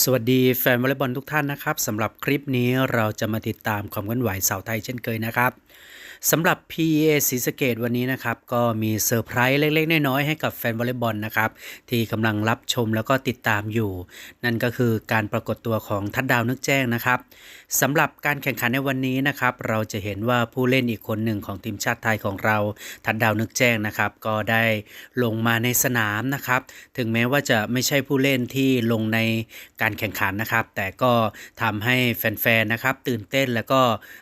สวัสดีแฟนวอลเลย์บอลทุกท่านนะครับสำหรับคลิปนี้เราจะมาติดตามความเคลื่อนไหวสาวไทยเช่นเคยนะครับสำหรับ PEA ศรีสะเกดวันนี้นะครับก็มีเซอร์ไพรส์เล็กๆ น้อยๆ ให้กับแฟนวอลเลย์บอลนะครับที่กำลังรับชมแล้วก็ติดตามอยู่ นั่นก็คือการปรากฏตัวของทัดดาวนึกแจ้งนะครับสำหรับการแข่งขันในวันนี้นะครับเราจะเห็นว่าผู้เล่นอีกคนหนึ่งของทีมชาติไทยของเราทัดดาวนึกแจ้งนะครับก็ได้ลงมาในสนามนะครับถึงแม้ว่าจะไม่ใช่ผู้เล่นที่ลงในการแข่งขันนะครับ แต่ก็ทำให้แฟนๆนะครับตื่นเต้นแล้วก็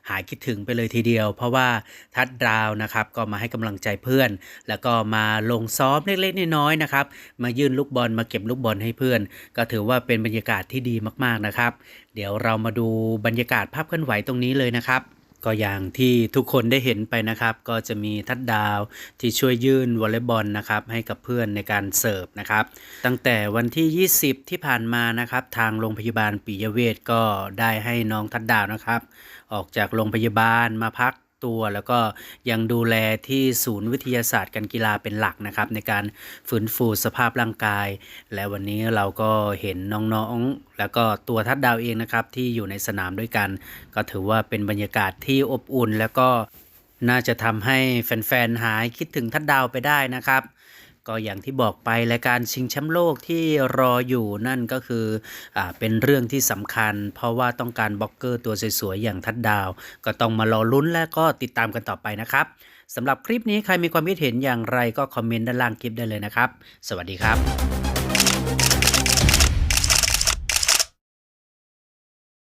หายคิดถึงไปเลยทีเดียว เพราะว่าทัดดาวนะครับก็มาให้กำลังใจเพื่อน แล้วก็มาลงซ้อมเล็กๆน้อยๆนะครับมายื่นลูกบอลมาเก็บลูกบอลให้เพื่อน ก็ถือว่าเป็นบรรยากาศที่ดีมากๆนะครับ เดี๋ยวเรามาดูบรรยากาศภาพเคลื่อนไหวตรงนี้เลยนะครับ ก็อย่างที่ทุกคนได้เห็นไปนะครับ ก็จะมีทัดดาวที่ช่วยยื่นวอลเลย์บอลนะครับให้กับเพื่อนในการเสิร์ฟนะครับ ตั้งแต่วันที่ 20 ที่ผ่านมานะครับ ทางโรงพยาบาลปิยเวชก็ได้ให้น้องทัดดาวนะครับ ออกจากโรงพยาบาลมาพัก ตัว แล้วก็ยังดูแลที่ศูนย์วิทยาศาสตร์การกีฬาเป็นหลักนะครับ ในการฟื้นฟูสภาพร่างกาย และวันนี้เราก็เห็นน้องๆ แล้วก็ตัวทัดดาวเองนะครับ ที่อยู่ในสนามด้วยกัน ก็ถือว่าเป็นบรรยากาศที่อบอุ่น แล้วก็น่าจะทำให้แฟนๆหายคิดถึงทัดดาวไปได้นะครับ ก็อย่างที่บอกไปรายการชิงแชมป์โลกที่รออยู่นั่นก็คืออเป็นเรื่องที่สำคัญ เพราะว่าต้องการบล็อกเกอร์ตัวสวยๆ อย่างทัดดาว ก็ต้องมารอลุ้นและก็ติดตามกันต่อไปนะครับสำหรับคลิปนี้ใครมีความคิดเห็นอย่างไรก็คอมเมนต์ด้านล่างคลิปได้เลยนะครับ สวัสดีครับ